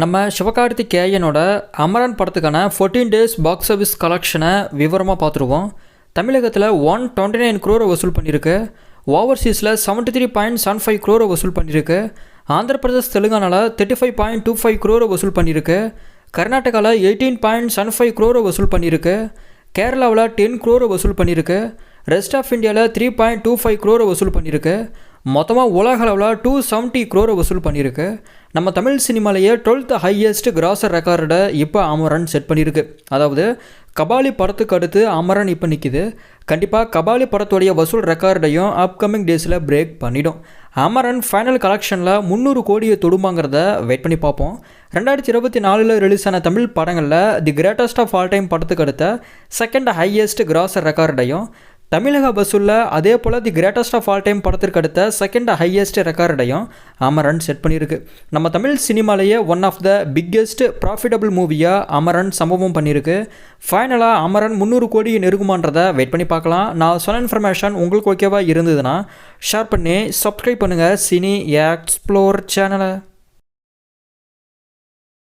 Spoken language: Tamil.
நம்ம சிவகார்த்திகேயனோட அமரன் படத்துக்கான ஃபோர்டீன் டேஸ் பாக்ஸ் ஆஃபீஸ் கலெக்ஷனை விவரமாக பார்த்துருவோம் தமிழகத்தில் ஒன் டுவெண்ட்டி நைன் க்ரோரை வசூல் பண்ணியிருக்கு. ஓவர்சீஸில் seventy three point seven five க்ரோரை வசூல் பண்ணியிருக்கு. ஆந்திர பிரதேஷ் தெலுங்கானாவில் thirty five point two five க்ரோரை வசூல் பண்ணியிருக்கு. கர்நாடகாவில் எயிட்டீன் பாயிண்ட் செவன் ஃபைவ் க்ரோரை வசூல் பண்ணியிருக்கு. கேரளாவில் டென் க்ரோரை வசூல் பண்ணியிருக்கு. ரெஸ்ட் ஆஃப் இந்தியாவில் த்ரீ பாயிண்ட் டூ ஃபைவ் க்ரோரை வசூல் பண்ணியிருக்கு. மொத்தமாக உலக அளவில் டூ செவன்ட்டி க்ரோரை வசூல் பண்ணியிருக்கு. நம்ம தமிழ் சினிமாலேயே டுவெல்த் ஹையஸ்ட் கிராசர் ரெக்கார்டை இப்போ அமரன் செட் பண்ணியிருக்கு. அதாவது கபாலி படத்துக்கு அடுத்து அமரன் இப்போ நிற்கிது கண்டிப்பாக கபாலி படத்துடைய வசூல் ரெக்கார்டையும் அப்கமிங் டேஸில் பிரேக் பண்ணிடும். அமரன் ஃபைனல் கலெக்ஷனில் முந்நூறு கோடியை தொடுமாங்கிறத வெயிட் பண்ணி பார்ப்போம். ரெண்டாயிரத்தி இருபத்தி நாலில் ரிலீஸ் ஆன தமிழ் படங்களில் the greatest of all time படத்துக்கு அடுத்த செகண்ட் ஹையஸ்ட் கிராசர் ரெக்கார்டையும் தமிழக வசூலில் அதே போல் the greatest of all time படத்திற்கு அடுத்த செகண்ட் ஹையஸ்ட் ரெக்கார்டையும் அமரன் செட் பண்ணியிருக்கு. நம்ம Tamil சினிமாலேயே one of the biggest profitable மூவியாக அமரன் சம்பவம் பண்ணியிருக்கு. ஃபைனலாக அமரன் முந்நூறு கோடி நெருங்குமான்றதை வெயிட் பண்ணி பார்க்கலாம். நான் சொன்ன இன்ஃபர்மேஷன் உங்களுக்கு ஓகேவாக இருந்ததுன்னா ஷேர் பண்ணி சப்ஸ்கிரைப் பண்ணுங்கள் சினி எக்ஸ்ப்ளோர் சேனலை